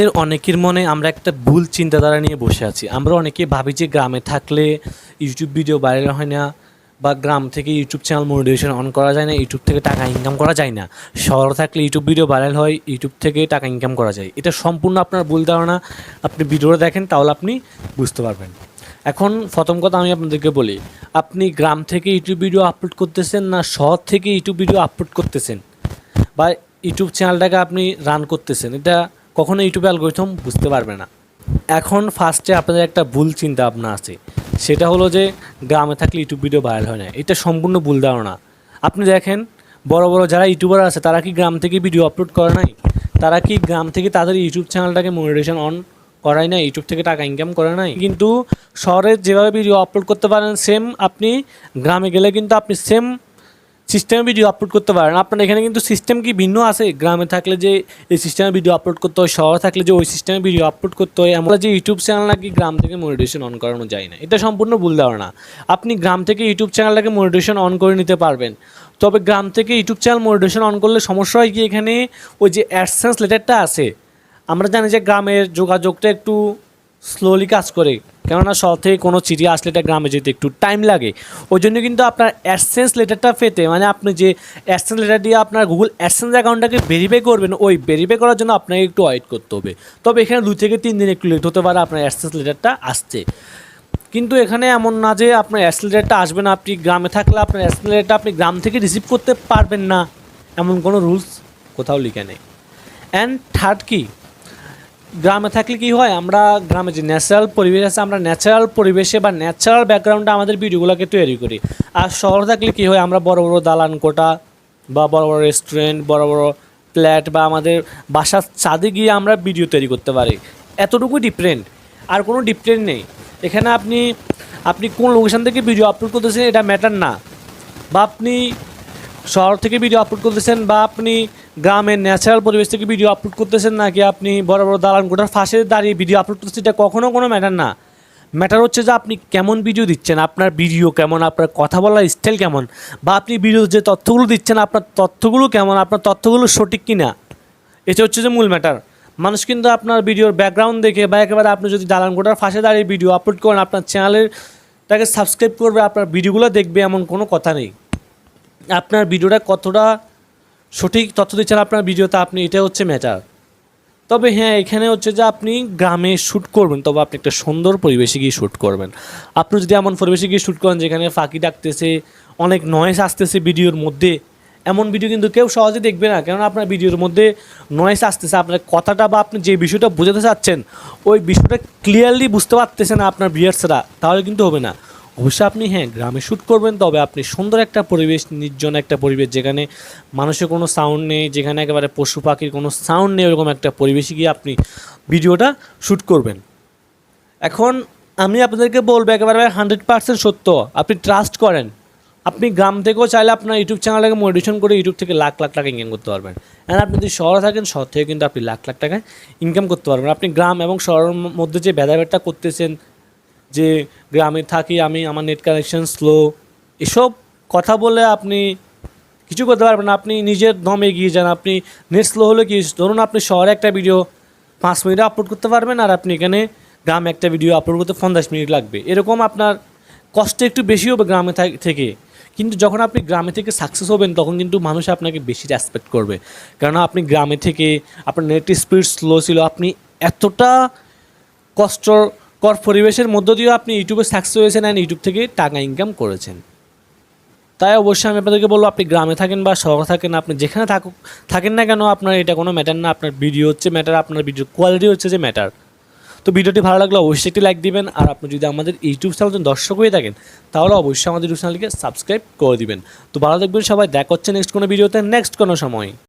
এর অনেকের মনে আমরা একটা ভুল চিন্তাধারা নিয়ে বসে আছি। আমরা অনেকে ভাবি যে গ্রামে থাকলে ইউটিউব ভিডিও ভাইরাল হয় না বা গ্রাম থেকে ইউটিউব চ্যানেল মোটিভেশন অন করা যায় না ইউটিউব থেকে টাকা ইনকাম করা যায় না। শহরে থাকলে ইউটিউব ভিডিও ভাইরাল হয় ইউটিউব থেকে টাকা ইনকাম করা যায়। এটা সম্পূর্ণ আপনার ভুল ধারণা। আপনি ভিডিওটা দেখেন, তাহলে আপনি বুঝতে পারবেন। এখন প্রথম কথা আমি আপনাদেরকে বলি, আপনি গ্রাম থেকে ইউটিউব ভিডিও আপলোড করতেছেন না শহর থেকে ইউটিউব ভিডিও আপলোড করতেছেন? বা ইউটিউব চ্যানেলটাকে আপনি রান করতেছেন? এটা কখনো ইউটিউবে অ্যালগোরিথম বুঝতে পারবে না। এখন ফার্স্টে আপনাদের একটা ভুল চিন্তা ভাবনা আছে। সেটা হলো যে, গ্রামে থাকলে ইউটিউব ভিডিও ভাইরাল হয় না। এটা সম্পূর্ণ ভুল ধারণা। আপনি দেখেন, বড় বড় যারা ইউটিউবার আছে, তারা কি গ্রাম থেকে ভিডিও আপলোড করে নাই? তারা কি গ্রাম থেকে তাদের ইউটিউব চ্যানেলটাকে মনিটেশন অন করাই না ইউটিউব থেকে টাকা ইনকাম করে নাই? কিন্তু শহরে যেভাবে ভিডিও আপলোড করতে পারেন সেম আপনি গ্রামে গেলে কিন্তু আপনি সেম সিস্টেমে ভিডিও আপলোড করতে পারেন। আপনার এখানে কিন্তু সিস্টেম কি ভিন্ন আছে? গ্রামে থাকলে যে এই সিস্টেমে ভিডিও আপলোড করতে হয়, শহরে থাকলে যে ওই সিস্টেমে ভিডিও আপলোড করতে হয়, এমন যে ইউটিউব চ্যানেল নাকি গ্রাম থেকে মনিটেশন অন করানো যায় না। এটা সম্পূর্ণ ভুল ধারণা। আপনি গ্রাম থেকে ইউটিউব চ্যানেলটাকে মনিটেশন অন করে নিতে পারবেন। তবে গ্রাম থেকে ইউটিউব চ্যানেল মনিটেশন অন করলে সমস্যা হয় কি এখানে? ওই যে অ্যাডসেন্স লেটারটা আছে। আমরা জানি যে গ্রামের যোগাযোগটা একটু স্লোলি কাজ করে। কেননা শহর থেকে কোনো চিঠি আসলে এটা গ্রামে যেতে একটু টাইম লাগে। ওই জন্য কিন্তু আপনার অ্যাডসেন্স লেটারটা পেতে মানে আপনি যে অ্যাডসেন্স লেটার দিয়ে আপনার গুগল অ্যাডসেন্স অ্যাকাউন্টটাকে ভেরিফাই করবেন, ওই ভেরিফাই করার জন্য আপনাকে একটু ওয়েট করতে হবে। তবে এখানে দুই থেকে তিন দিন একটু লেট হতে পারে আপনার অ্যাডসেন্স লেটারটা আসছে কিন্তু এখানে এমন না যে আপনার অ্যাক্সিলারেটটা আসবে না, আপনি গ্রামে থাকলে আপনার অ্যাক্সিলারেটটা আপনি গ্রাম থেকে রিসিভ করতে পারবেন না। এমন কোনো রুলস কোথাও লিখে নেই। অ্যান্ড থার্ড কি? গ্রামে থাকলে কি হয়? আমরা গ্রামে যে ন্যাচারাল পরিবেশ আছে, আমরা ন্যাচারাল পরিবেশে বা ন্যাচারাল ব্যাকগ্রাউন্ডে আমাদের ভিডিওগুলোকে তৈরি করি। আর শহরে থাকলে কি হয়? আমরা বড় বড় দালান কোটা বা বড় বড় রেস্টুরেন্ট বড় বড় ফ্ল্যাট বা আমাদের বাসার ছাদে গিয়ে আমরা ভিডিও তৈরি করতে পারি। এতটুকু ডিফারেন্ট আর কোনো ডিফারেন্ট নেই। এখানে আপনি আপনি কোন লোকেশান থেকে ভিডিও আপলোড করতেছেন, এটা ম্যাটার না। বা আপনি শহর থেকে ভিডিও আপলোড করতেছেন, বা আপনি গ্রামের ন্যাচারাল পরিবেশ থেকে ভিডিও আপলোড করতেছেন নাকি আপনি বড় বড় দালান কোটার ফাঁসে দাঁড়িয়ে ভিডিও আপলোড করতেছেন? এটা কখনো কোনো ম্যাটার না। ম্যাটার হচ্ছে যে আপনি কেমন ভিডিও দিচ্ছেন, আপনার ভিডিও কেমন, আপনার কথা বলার স্টাইল কেমন, বা আপনি ভিডিও যে তথ্যগুলো দিচ্ছেন, আপনার তথ্যগুলো কেমন, আপনার তথ্যগুলো সঠিক কি না এটা হচ্ছে যে মূল ম্যাটার মানুষ কিন্তু আপনার ভিডিওর ব্যাকগ্রাউন্ড দেখে বা একেবারে আপনি যদি দালান কোটার ফাঁসে দাঁড়িয়ে ভিডিও আপলোড করেন, আপনার চ্যানেলের তাকে সাবস্ক্রাইব করবে, আপনার ভিডিওগুলো দেখবে, এমন কোনো কথা নেই। আপনার ভিডিওটা কতটা সঠিক তথ্য দিচ্ছেন আপনার ভিডিওতে, আপনি এটা হচ্ছে ম্যাটার তবে হ্যাঁ এখানে হচ্ছে যে আপনি গ্রামে শ্যুট করবেন, তবে আপনি একটা সুন্দর পরিবেশে গিয়ে শ্যুট করবেন। আপনি যদি এমন পরিবেশে গিয়ে শ্যুট করেন যেখানে ফাঁকি ডাকতেছে, অনেক নয়েস আসতেছে ভিডিওর মধ্যে, এমন ভিডিও কিন্তু কেউ সহজে দেখবে না, কেননা আপনার ভিডিওর মধ্যে নয়েস আসতেছে, আপনার কথাটা বা আপনি যে বিষয়টা বোঝাতে চাচ্ছেন, ওই বিষয়টা ক্লিয়ারলি বুঝতে পারতেছে না আপনার ভিউয়ার্সরা তাহলে কিন্তু হবে না। অবশ্যই আপনি হ্যাঁ গ্রামে শ্যুট করবেন, তবে আপনি সুন্দর একটা পরিবেশ, নির্জন একটা পরিবেশ, যেখানে মানুষের কোনো সাউন্ড নেই, যেখানে একেবারে পশু পাখির কোনো সাউন্ড নেই, ওরকম একটা পরিবেশে গিয়ে আপনি ভিডিওটা শ্যুট করবেন। এখন আমি আপনাদেরকে বলব, একেবারে হান্ড্রেড পার্সেন্ট সত্য। আপনি ট্রাস্ট করেন। আপনি গ্রাম থেকেও চাইলে আপনার ইউটিউব চ্যানেলটাকে মডিটেশন করে ইউটিউব থেকে লাখ লাখ টাকা ইনকাম করতে পারবেন। অ্যান্ড আপনি যদি শহরে থাকেন, শহর থেকে কিন্তু আপনি লাখ লাখ টাকা ইনকাম করতে পারবেন। আপনি গ্রাম এবং শহরের মধ্যে যে ভেদাভেদটা করতেছেন যে গ্রামে থাকি আমি, আমার নেট কানেকশন স্লো এসব কথা বলে আপনি কিছু করতে পারবেন না। আপনি নিজের দমে এগিয়ে যান, আপনি নেট স্লো হলে কি ধরুন আপনি শহরে একটা ভিডিও পাঁচ মিনিটে আপলোড করতে পারবেন আর আপনি এখানে গ্রামে একটা ভিডিও আপলোড করতে পঞ্চাশ মিনিট লাগবে। এরকম আপনার কষ্ট একটু বেশি হবে গ্রামে থাক- কিন্তু যখন আপনি গ্রামে থেকে সাকসেস হবেন, তখন কিন্তু মানুষ আপনাকে বেশি রেসপেক্ট করবে। কেননা আপনি গ্রামে থেকে আপনার নেট স্পিড স্লো ছিল। আপনি এতটা কষ্টকর পরিবেশের মধ্য দিয়েও আপনি ইউটিউবে সাকসেস হয়েছেন অ্যান্ড ইউটিউব থেকে টাকা ইনকাম করেছেন। তাই অবশ্যই আমি আপনাদেরকে বলব, আপনি গ্রামে থাকেন বা শহরে থাকেন, আপনি যেখানে থাকুক, থাকেন না কেন, আপনার এটা কোনো ম্যাটার না, আপনার ভিডিও হচ্ছে ম্যাটার আপনার ভিডিও কোয়ালিটি হচ্ছে যে ম্যাটার তো ভিডিওটি ভালো লাগলে অবশ্যই একটি লাইক দিবেন, আর আপনি যদি আমাদের ইউটিউব চ্যানেল দর্শক হয়ে থাকেন, তাহলে অবশ্যই আমাদের ইউটিউব চ্যানেলকে সাবস্ক্রাইব করে দিবেন। তো ভালো থাকবেন সবাই, দেখা হচ্ছে নেক্সট কোনো ভিডিওতে নেক্সট কোনো সময়।